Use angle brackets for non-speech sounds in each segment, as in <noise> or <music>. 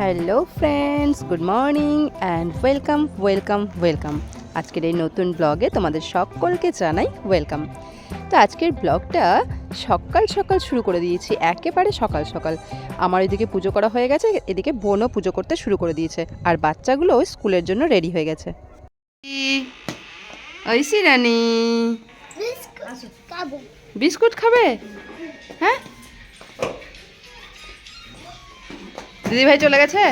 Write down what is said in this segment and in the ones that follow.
Hello friends good morning and welcome welcome welcome আজকের এই নতুন ব্লগে তোমাদের সকলকে জানাই ওয়েলকাম তো আজকের ব্লগটা সকাল সকাল শুরু করে দিয়েছি একেবারে সকাল সকাল। আমার এদিকে পুজো করা হয়ে গেছে এদিকে বোনও পুজো করতে শুরু করে দিয়েছে। আর বাচ্চাগুলো স্কুলের জন্য রেডি হয়ে গেছে। রানী। বিস্কুট খাবে? হ্যাঁ? দিদি ভাই চলে গেছে?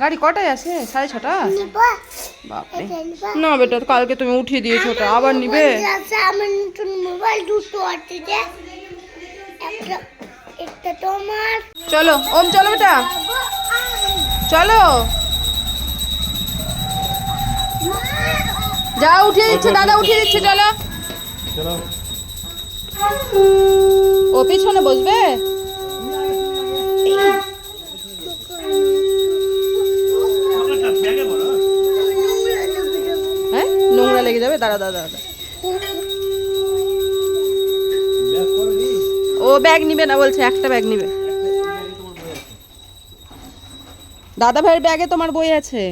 গাড়ি কটায় আছে? সাড়ে ছটা? বাপরে। না বেটা কালকে তুমি উঠিয়ে দিয়েছ ওটা আবার নিবে? চলো ওম চলো বেটা। চলো। যা উঠিয়ে দিচ্ছে দাদা উঠিয়ে দিচ্ছে চলো। ও পিছনে বসবে? যাবে দাঁড়া দাঁড়া দাঁড়া। ও ব্যাগ নিবে না, বলছে, একটা ব্যাগ নিবে। দাদা ভাইয়ের ব্যাগে তোমার বই আছে।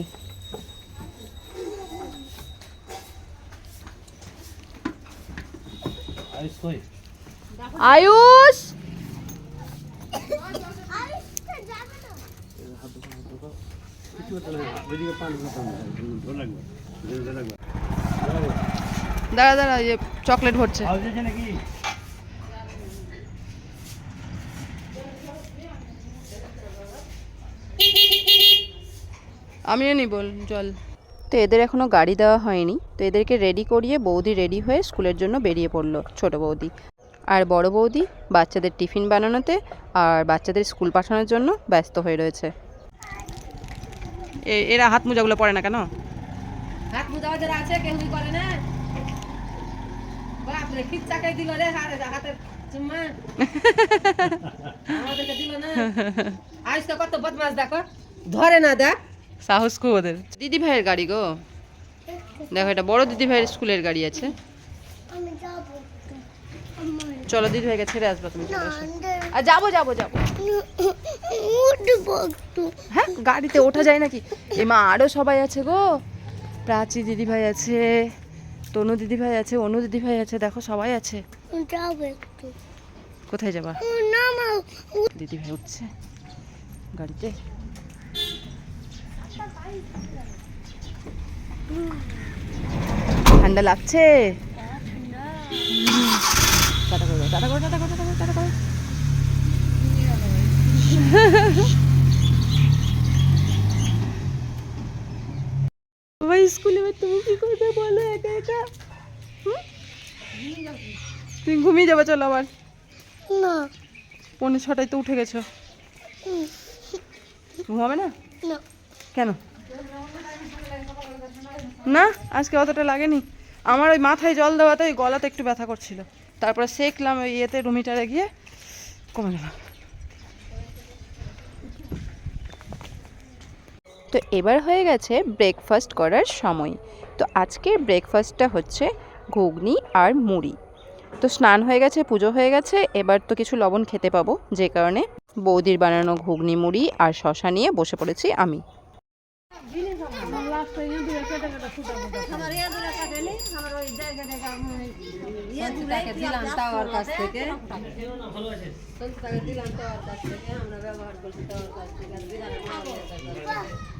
আয়ুষ! দাঁড়া দাঁড়া এই যে চকলেট ভরছে। আমিও নি বল জল। তো এদের এখনও গাড়ি দেওয়া হয়নি তো এদেরকে রেডি করিয়ে বৌদি রেডি হয়ে স্কুলের জন্য বেরিয়ে পড়ল ছোট বৌদি। আর বড় বৌদি বাচ্চাদের টিফিন বানানোতে আর বাচ্চাদের স্কুল পাঠানোর জন্য ব্যস্ত হয়ে রয়েছে। এ- এরা হাত মোজাগুলো পরে না কেন? হাত মুজা যারা আছে কেউই করে না? বাপরে খিচ্চাকে দিল রে হারে হাতে চুম্মা। আমাদেরকে দিল না। আজকে কত বদমাস দেখো ধরে না দেখ। সাহস খুব ওদের। দিদি ভাইয়ের গাড়ি গো। দেখো এটা বড় দিদি ভাইয়ের স্কুলের গাড়ি আছে। চলো দিদি ভাইকে ছেড়ে আসবা তুমি চলে আর যাব যাব যাব। হ্যাঁ গাড়িতে ওঠা যায় নাকি? এ মা আরও সবাই আছে গো। প্রাচী দিদি ভাই আছে। তনু দিদি ভাই আছে অনু দিদি ভাই আছে দেখো সবাই আছে। কোথায় যাবা? ও, নামাও দিদি ভাই উঠছে গাড়িতে। ঠান্ডা লাগছে? টাটা করো টাটা করো টাটা করো টাটা করো <laughs> ভাই স্কুলে তুমি কি করবে বলো একা একা? হুম? তুমি ঘুমিয়ে যাবে চলো আবার। না। পৌনে ছটায় তো উঠে গেছো। ঘুমাবে না? কেন? না? আজকে অতটা লাগেনি। আমার ওই মাথায় জল দেওয়াতে ওই গলাতে একটু ব্যথা করছিল। তারপরে সেকলাম ওই ইয়েতে রুমিটারে গিয়ে কমে গেল তো এবার হয়ে গেছে ব্রেকফাস্ট করার সময়। তো আজকের ব্রেকফাস্টটা হচ্ছে ঘুগনি আর মুড়ি। তো স্নান হয়ে গেছে, পুজো হয়ে গেছে, এবার তো কিছু লবণ খেতে পাবো, যে কারণে বৌদির বানানো ঘুগনি মুড়ি আর শশা নিয়ে বসে পড়েছি আমি। আমার ইয়া দূরে কাটেনি আমার ওই জায়গা জায়গা ইয়ে দিলাম কাছ থেকে।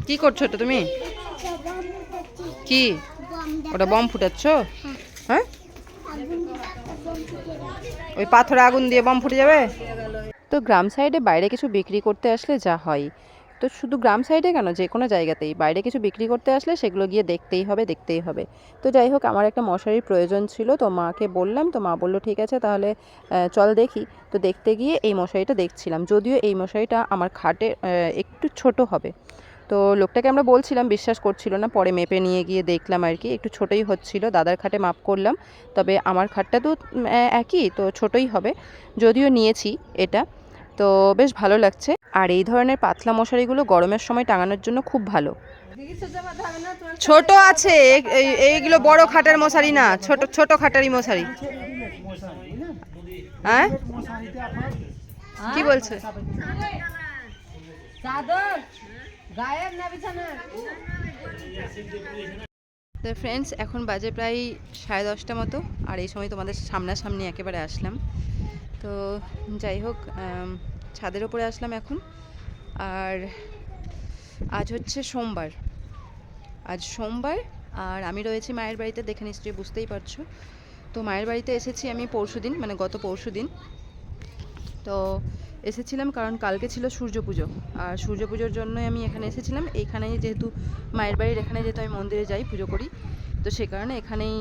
কি করছ এটা তুমি? কি? ওটা বম ফুটাচ্ছ? হ্যাঁ? ওই পাথরে আগুন দিয়ে বম ফুটে যাবে? তো গ্রাম সাইডে বাইরে কিছু বিক্রি করতে আসলে যা হয়। তো শুধু গ্রাম সাইডে কেন? যে কোনো জায়গাতেই। বাইরে কিছু বিক্রি করতে আসলে সেগুলো গিয়ে দেখতেই হবে দেখতেই হবে। তো যাই হোক, আমার একটা মশারির প্রয়োজন ছিল। তো মাকে বললাম, তো মা বলল, ঠিক আছে, তাহলে চল দেখি। তো দেখতে গিয়ে এই মশারিটা দেখছিলাম। যদিও এই মশারিটা আমার খাটে একটু ছোট হবে। তো লোকটাকে আমরা বলছিলাম, বিশ্বাস করছিল না। পরে মেপে নিয়ে গিয়ে দেখলাম আর কি, একটু ছোটোই হচ্ছিল। দাদার খাটে মাপ করলাম। তবে আমার খাটটা তো একই, তো ছোটোই হবে। যদিও নিয়েছি এটা। তো বেশ ভালো লাগছে। আর এই ধরনের পাতলা মশারিগুলো গরমের সময় টাঙানোর জন্য খুব ভালো। ছোট আছে এইগুলো বড় খাটের মশারি না, ছোট ছোট খাটারি মশারি। হ্যাঁ? কি বলছে? তো ফ্রেন্ডস এখন বাজে প্রায় সাড়ে দশটা মতো, আর এই সময় তোমাদের সামনাসামনি একেবারে আসলাম। তো যাই হোক ছাদের ওপরে আসলাম এখন। আর আজ হচ্ছে সোমবার। আজ সোমবার, আর আমি রয়েছি মায়ের বাড়িতে, দেখে নিশ্চয়ই বুঝতেই পারছ। তো মায়ের বাড়িতে এসেছি আমি পরশুদিন মানে গত পরশুদিন। তো এসেছিলাম কারণ কালকে ছিল সূর্য পুজো। আর সূর্য পুজোর জন্যই আমি এখানে এসেছিলাম। এইখানেই যেহেতু মায়ের বাড়ির এখানে যেহেতু আমি মন্দিরে যাই, পুজো করি। তো সে কারণে এখানেই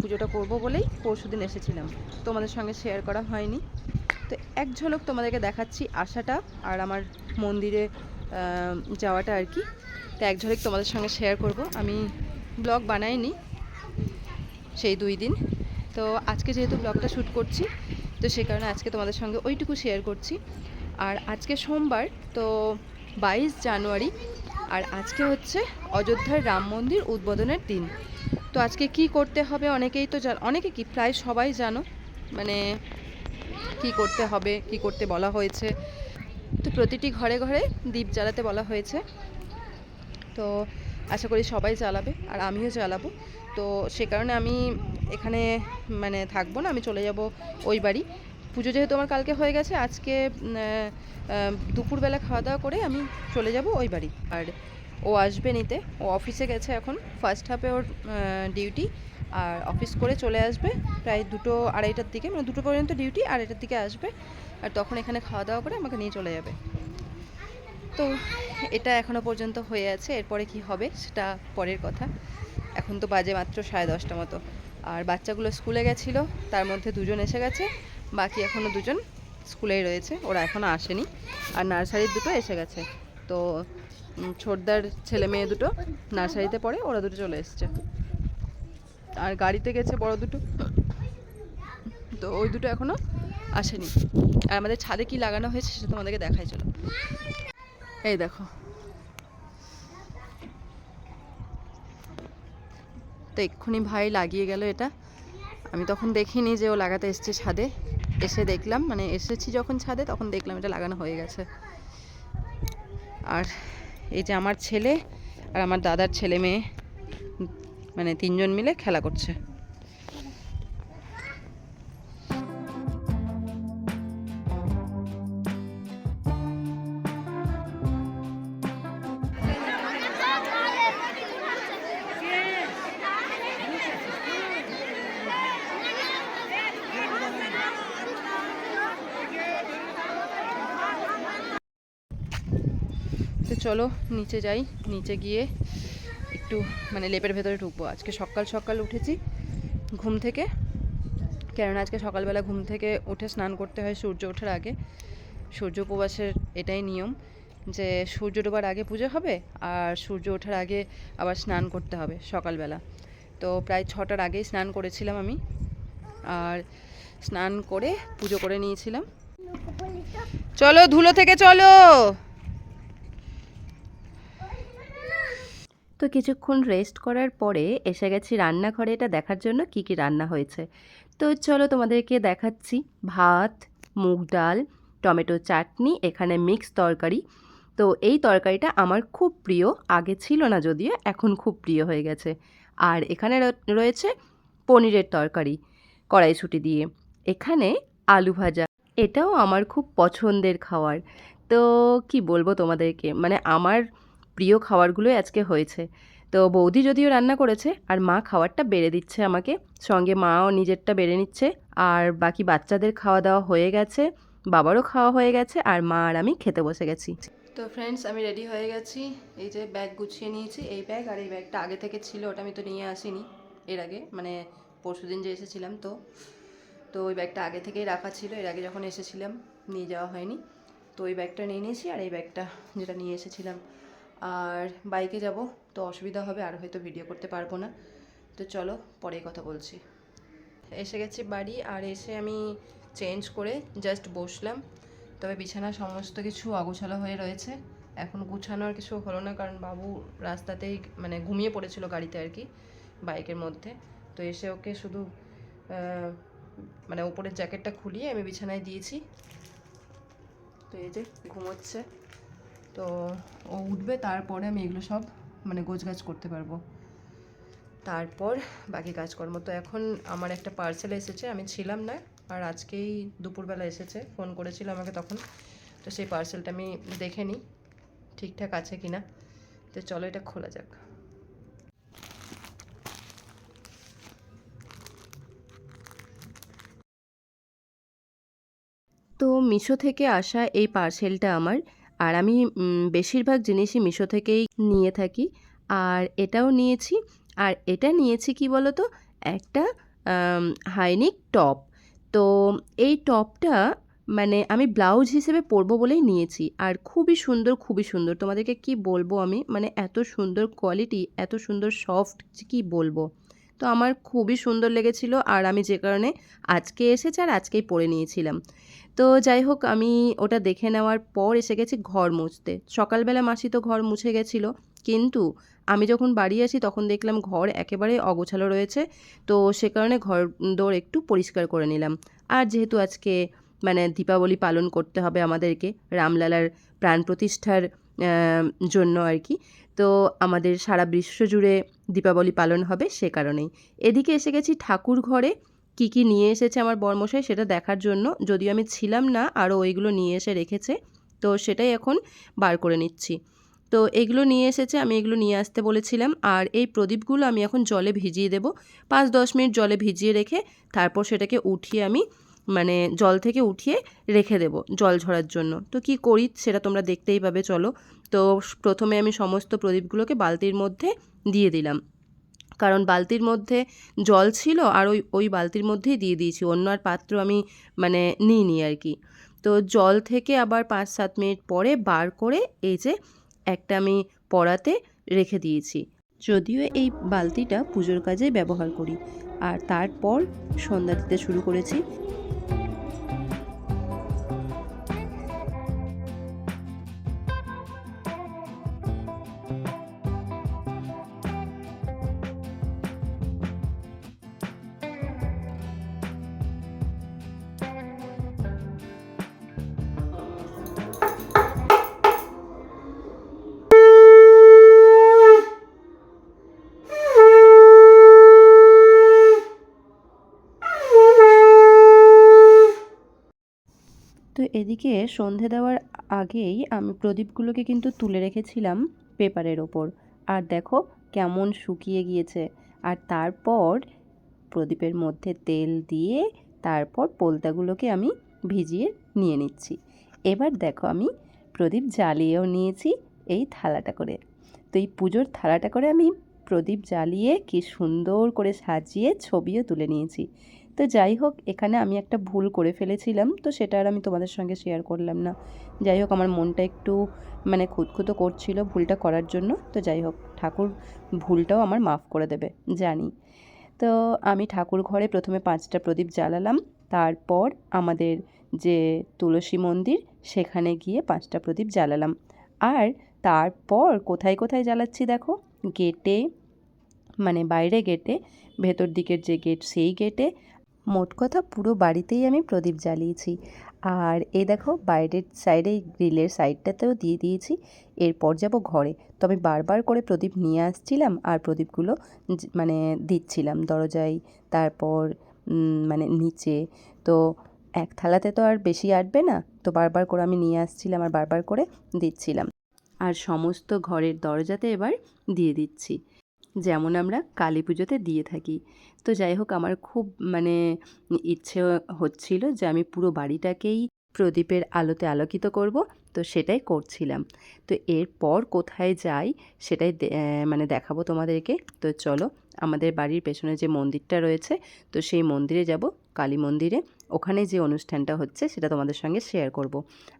পুজোটা করব বলেই পরশুদিন এসেছিলাম। তোমাদের সঙ্গে শেয়ার করা হয়নি। তো এক ঝলক তোমাদেরকে দেখাচ্ছি আসাটা আর আমার মন্দিরে যাওয়াটা আর কি। তো এক ঝলক তোমাদের সঙ্গে শেয়ার করব। আমি ব্লগ বানাইনি সেই দুই দিন। তো আজকে যেহেতু ব্লগটা শ্যুট করছি, তো সেই কারণে আজকে তোমাদের সঙ্গে ওইটুকু শেয়ার করছি। আর আজকে সোমবার, তো বাইশ জানুয়ারি, আর আজকে হচ্ছে অযোধ্যার রাম মন্দির উদ্বোধনের দিন। তো আজকে কি করতে হবে অনেকেই তো জান, অনেকে কি প্রায় সবাই জানো মানে কি করতে হবে, কি করতে বলা হয়েছে। তো প্রতিটি ঘরে ঘরে দীপ জ্বালাতে বলা হয়েছে। তো আশা করি সবাই চালাবে আর আমিও চালাবো তো সে কারণে আমি এখানে মানে থাকব না, আমি চলে যাব ওই বাড়ি। পুজো যেহেতু আমার কালকে হয়ে গেছে, আজকে দুপুরবেলা খাওয়া দাওয়া করে আমি চলে যাব ওই বাড়ি। আর ও আসবে নিতে। ও অফিসে গেছে এখন। ফার্স্ট হাফে ওর ডিউটি আর অফিস করে চলে আসবে প্রায় দুটো আড়াইটার দিকে। মানে দুটো পর্যন্ত ডিউটি আড়াইটার দিকে আসবে। আর তখন এখানে খাওয়া দাওয়া করে আমাকে নিয়ে চলে যাবে। তো এটা এখনও পর্যন্ত হয়ে আছে। এরপরে কি হবে সেটা পরের কথা। এখন তো বাজে মাত্র সাড়ে দশটা মতো। আর বাচ্চাগুলো স্কুলে গেছিল, তার মধ্যে দুজন এসে গেছে। বাকি এখনও দুজন স্কুলেই রয়েছে। ওরা এখনও আসেনি। আর নার্সারির দুটো এসে গেছে। তো ছোটদার ছেলে মেয়ে দুটো নার্সারিতে পড়ে, ওরা দুটো চলে এসছে। আর গাড়িতে গেছে বড় দুটো। তো ওই দুটো এখনও আসেনি। আর আমাদের ছাদে কি লাগানো হয়েছে সেটা তোমাদেরকে দেখাই, চলো। এই দেখো। তো এক্ষুনি ভাই লাগিয়ে গেল এটা। আমি তখন দেখিনি যে ও লাগাতে এসছে ছাদে। এসে দেখলাম মানে এসেছি যখন ছাদে, তখন দেখলাম এটা লাগানো হয়ে গেছে। আর এই যে আমার ছেলে আর আমার দাদার ছেলে মেয়ে মানে তিনজন মিলে খেলা করছে। চলো, নিচে যাই। নিচে গিয়ে একটু মানে লেপের ভেতরে ঢুকবো। আজকে সকাল সকাল উঠেছি ঘুম থেকে। কেননা আজকে সকালবেলা ঘুম থেকে উঠে স্নান করতে হয় সূর্য ওঠার আগে। সূর্য উপবাসের এটাই নিয়ম যে সূর্য ডোবার আগে পুজো হবে আর সূর্য ওঠার আগে আবার স্নান করতে হবে সকালবেলা। তো প্রায় ছটার আগেই স্নান করেছিলাম আমি। আর স্নান করে পুজো করে নিয়েছিলাম। চলো, ধুলো থেকে চলো! তো কিছুক্ষণ রেস্ট করার পরে এসে গেছি রান্নাঘরে। এটা দেখার জন্য কি কি রান্না হয়েছে। তো চলো তোমাদেরকে দেখাচ্ছি। ভাত, মুগ ডাল, টমেটো চাটনি, এখানে মিক্স তরকারি। তো এই তরকারিটা আমার খুব প্রিয়। আগে ছিল না যদিও, এখন খুব প্রিয় হয়ে গেছে। আর এখানে রয়েছে পনিরের তরকারি কড়াইশুঁটি দিয়ে। এখানে আলু ভাজা। এটাও আমার খুব পছন্দের খাওয়ার। তো কি বলব তোমাদেরকে? মানে আমার প্রিয় খাবারগুলোই আজকে হয়েছে। তো বৌদি যদিও রান্না করেছে, আর মা খাবারটা বেড়ে দিচ্ছে আমাকে। সঙ্গে মাও নিজেরটা বেড়ে নিচ্ছে, আর বাকি বাচ্চাদের খাওয়া দাওয়া হয়ে গেছে, বাবারও খাওয়া হয়ে গেছে, আর মা আর আমি খেতে বসে গেছি। তো ফ্রেন্ডস আমি রেডি হয়ে গেছি। এই যে ব্যাগ গুছিয়ে নিয়েছি, এই ব্যাগ আর এই ব্যাগটা আগে থেকে ছিল, ওটা আমি তো নিয়ে আসিনি এর আগে মানে পরশু দিন যে এসেছিলাম তো। তো ওই ব্যাগটা আগে থেকেই রাখা ছিল, এর আগে যখন এসেছিলাম, নিয়ে যাওয়া হয়নি। তো ওই ব্যাগটা নিয়ে নিয়েছি, আর এই ব্যাগটা যেটা নিয়ে এসেছিলাম আর বাইকে যাব, তো অসুবিধা হবে, আর হয়তো ভিডিও করতে পারব না। তো চলো, পরে কথা বলছি। এসে গেছি বাড়ি, আর এসে আমি চেঞ্জ করে জাস্ট বসলাম। তবে বিছানা সমস্ত কিছু অগোছালো হয়ে রয়েছে। এখন গুছানোর কিছু হলো না, কারণ বাবু রাস্তাতেই মানে ঘুমিয়ে পড়েছিল গাড়িতে আর কি, বাইকের মধ্যে। তো এসে ওকে শুধু মানে উপরের জ্যাকেটটা খুলিয়ে আমি বিছানায় দিয়েছি। তো এই যে ঘুমোচ্ছে। তো ও উঠবে, তারপরে আমি এগুলো সব মানে গোছগাছ করতে পারব। তারপর বাকি কাজকর্ম। তো এখন আমার একটা পার্সেল এসেছে, আমি ছিলাম না, আর আজকেই দুপুরবেলা এসেছে ফোন করেছিল আমাকে তখন। তো সেই পার্সেলটা আমি দেখে নিই, ঠিকঠাক আছে কি না তো চলো এটা খোলা যাক। তো মিশো থেকে আসা এই পার্সেলটা আমার। আর আমি বেশিরভাগ জিনিসই মিশো থেকেই নিয়ে থাকি। আর এটাও নিয়েছি। আর এটা নিয়েছি কি বলো তো একটা হাইনিক টপ। তো এই টপটা মানে আমি ব্লাউজ হিসেবে পরবো বলেই নিয়েছি। আর খুবই সুন্দর খুবই সুন্দর। তোমাদেরকে কি বলব আমি? মানে এত সুন্দর কোয়ালিটি, এত সুন্দর সফট কি বলব? তো আমার খুবই সুন্দর লেগেছিল আর আমি যে কারণে আজকে এসেছে আর আজকেই পরে নিয়েছিলাম। তো যাই হোক, আমি ওটা দেখে নেওয়ার পর এসে গেছি ঘর মুছতে। সকালবেলা মাসি তো ঘর মুছে গেছিল, কিন্তু আমি যখন বাড়ি আসি তখন দেখলাম ঘর একেবারে অগোছালো রয়েছে। তো সে কারণে ঘর দৌড় একটু পরিষ্কার করে নিলাম। আর যেহেতু আজকে মানে দীপাবলি পালন করতে হবে আমাদেরকে, রামলালার প্রাণ প্রতিষ্ঠার জন্য আর কি, তো আমাদের সারা বিশ্ব জুড়ে দীপাবলি পালন হবে সে কারণেই। এদিকে এসে গেছি ঠাকুর ঘরে। কি কি নিয়ে এসেছে আমার বর্মশাই সেটা দেখার জন্য। যদিও আমি ছিলাম না, আরও ওইগুলো নিয়ে এসে রেখেছে। তো সেটাই এখন বার করে নিচ্ছি। তো এগুলো নিয়ে এসেছে, আমি এগুলো নিয়ে আসতে বলেছিলাম। আর এই প্রদীপগুলো আমি এখন জলে ভিজিয়ে দেব। পাঁচ দশ মিনিট জলে ভিজিয়ে রেখে তারপর সেটাকে উঠিয়ে আমি মানে জল থেকে উঠিয়ে রেখে দেব জল ঝরার জন্য। তো কি করি সেটা তোমরা দেখতেই পাবে, চলো। তো প্রথমে আমি সমস্ত প্রদীপগুলোকে বালতির মধ্যে দিয়ে দিলাম। কারণ বালতির মধ্যে জল ছিল আর ওই ওই বালতির মধ্যেই দিয়ে দিয়েছি, অন্য আর পাত্র আমি মানে নিইনি আর কি। তো জল থেকে আবার পাঁচ সাত মিনিট পরে বার করে এই যে একটা আমি পড়াতে রেখে দিয়েছি। যদিও এই বালতিটা পুজোর কাজে ব্যবহার করি। আর তারপর সন্ধ্যা দিতে শুরু করেছি। এদিকে সন্ধে দেওয়ার আগেই আমি প্রদীপগুলোকে কিন্তু তুলে রেখেছিলাম পেপারের ওপর। আর দেখো কেমন শুকিয়ে গিয়েছে। আর তারপর প্রদীপের মধ্যে তেল দিয়ে তারপর পোলতাগুলোকে আমি ভিজিয়ে নিয়ে নিচ্ছি। এবার দেখো আমি প্রদীপ জ্বালিয়েও নিয়েছি এই থালাটা করে। তো এই পুজোর থালাটা করে আমি প্রদীপ জ্বালিয়ে কি সুন্দর করে সাজিয়ে ছবিও তুলে নিয়েছি। তো যাই হোক, এখানে আমি একটা ভুল করে ফেলেছিলাম, তো সেটা আর আমি তোমাদের সঙ্গে শেয়ার করলাম না। যাই হোক, আমার মনটা একটু মানে খুঁতখুতো করছিল ভুলটা করার জন্য, তো যাই হোক, ঠাকুর ভুলটাও আমার মাফ করে দেবে, জানি। তো আমি ঠাকুর ঘরে প্রথমে পাঁচটা প্রদীপ জ্বালালাম, তারপর আমাদের যে তুলসী মন্দির, সেখানে গিয়ে পাঁচটা প্রদীপ জ্বালালাম। আর তারপর কোথায় কোথায় জ্বালাচ্ছি দেখো? গেটে মানে বাইরে গেটে, ভেতর দিকের যে গেট, সেই গেটে মোট কথা পুরো বাড়িতেই আমি প্রদীপ জ্বালিয়েছি। আর এই দেখো বাইরের সাইডে গ্রিলের সাইডটাতেও দিয়ে দিয়েছি, এরপর যাব ঘরে। তো আমি বারবার করে প্রদীপ নিয়ে আসছিলাম আর প্রদীপগুলো মানে দিচ্ছিলাম দরজায়, তারপর মানে নিচে। তো এক থালাতে তো আর বেশি আটবে না, তো বারবার করে আমি নিয়ে আসছিলাম আর বারবার করে দিচ্ছিলাম। আর সমস্ত ঘরের দরজাতে এবার দিয়ে দিচ্ছি। যেমন আমরা কালী পুজোতে দিয়ে থাকি। তো যাই হোক, আমার খুব মানে ইচ্ছে হচ্ছিল যে আমি পুরো বাড়িটাকেই প্রদীপের আলোতে আলোকিত করব। তো সেটাই করছিলাম। তো এরপর কোথায় যাই সেটাই মানে দেখাবো তোমাদেরকে। তো চলো, আমাদের বাড়ির পেছনে যে মন্দিরটা রয়েছে, তো সেই মন্দিরে যাব, কালী মন্দিরে। ওখানে যে অনুষ্ঠানটা হচ্ছে সেটা তোমাদের সঙ্গে শেয়ার করব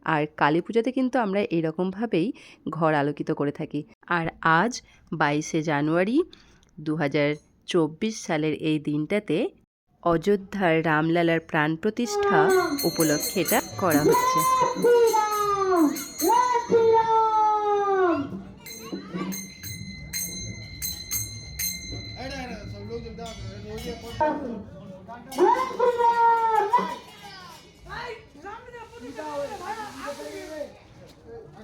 আর কালী পুজোতে কিন্তু আমরা এরকমভাবেই ঘর আলোকিত করে থাকি আর আজ বাইশে জানুয়ারি দু হাজার চব্বিশ সালের এই দিনটাতে অযোধ্যার রামলালার প্রাণ প্রতিষ্ঠা উপলক্ষে এটা করা হচ্ছে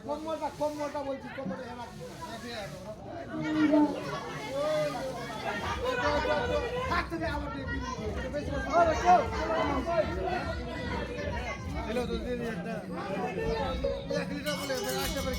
কম্বলটা কম্বলটা বলছি কম্বলটা করে। হ্যালো তো দিয়ে একটা এক লিটার বলে একটা করে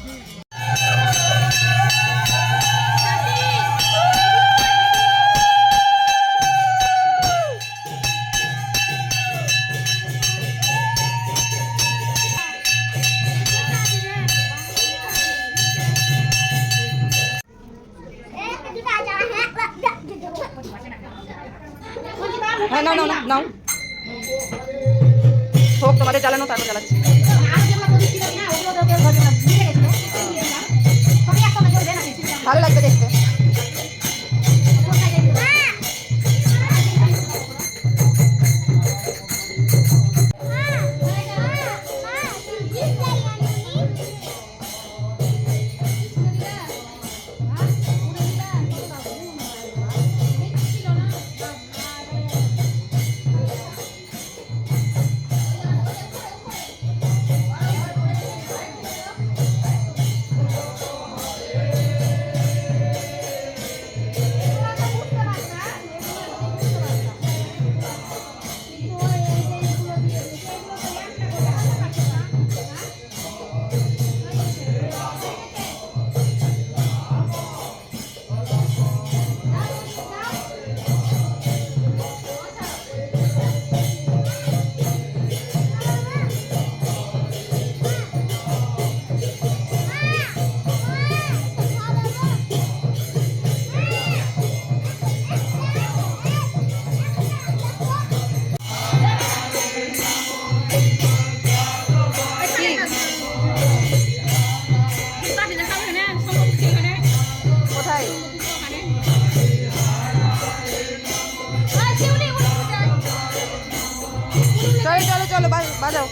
চলো বাজাও।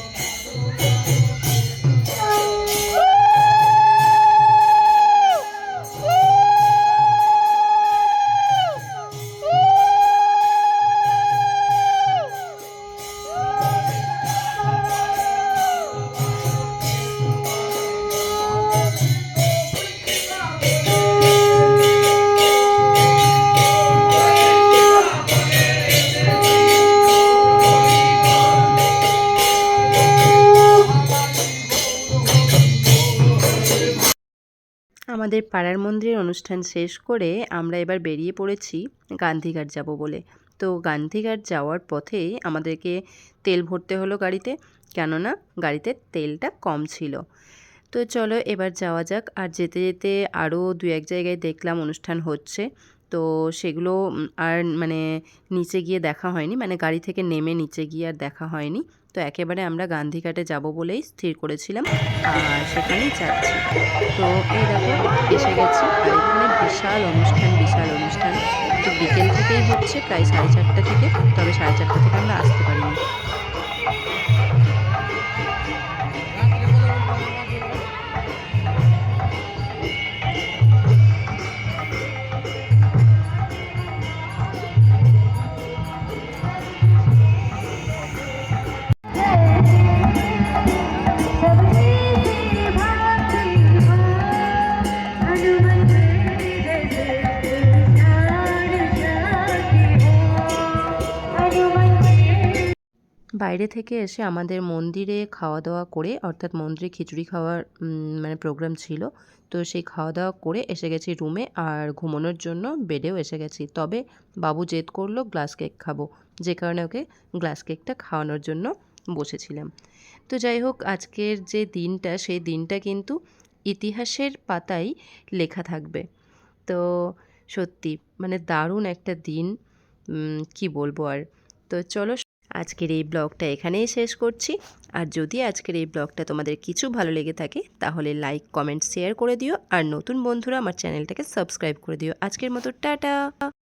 আমাদের পাড়ার মন্দিরের অনুষ্ঠান শেষ করে আমরা এবার বেরিয়ে পড়েছি গান্ধীঘাট যাব বলে। তো গান্ধীঘাট যাওয়ার পথে আমাদেরকে তেল ভরতে হলো গাড়িতে, কেননা গাড়িতে তেলটা কম ছিল। তো চলো এবার যাওয়া যাক। আর যেতে যেতে আরও দু এক জায়গায় দেখলাম অনুষ্ঠান হচ্ছে। তো সেগুলো আর মানে নিচে গিয়ে দেখা হয়নি মানে গাড়ি থেকে নেমে নিচে গিয়ে আর দেখা হয়নি। তো একেবারে আমরা গান্ধীঘাটে যাব বলেই স্থির করেছিলাম, আর সেখানেই যাচ্ছি। তো এই দেখো, এসে গেছি, আর এখানে বিশাল অনুষ্ঠান বিশাল অনুষ্ঠান। তো বিকেল থেকেই হচ্ছে, প্রায় সাড়ে চারটা থেকে, তবে সাড়ে চারটা থেকে আমরা আসতে পারিনি। বাইরে থেকে এসে আমাদের মন্দিরে খাওয়া দাওয়া করে, অর্থাৎ মন্দিরে খিচুড়ি খাওয়ার মানে প্রোগ্রাম ছিল, তো সেই খাওয়া দাওয়া করে এসে গেছি রুমে আর ঘুমানোর জন্য বেডেও এসে গেছি। তবে বাবু জেদ করল গ্লাস কেক খাব, যে কারণে ওকে গ্লাস কেকটা খাওয়ানোর জন্য বসেছিলাম। তো যাই হোক, আজকের যে দিনটা, সেই দিনটা কিন্তু ইতিহাসের পাতায় লেখা থাকবে। তো সত্যি মানে দারুণ একটা দিন কি বলব আর। তো চলো আজকের এই ব্লগটা এখানেই শেষ করছি। আর যদি আজকের এই ব্লগটা তোমাদের কিছু ভালো লেগে থাকে, তাহলে লাইক কমেন্ট শেয়ার করে দিও। আর নতুন বন্ধুরা আমার চ্যানেলটাকে সাবস্ক্রাইব করে দিও। আজকের মতো, টাটা!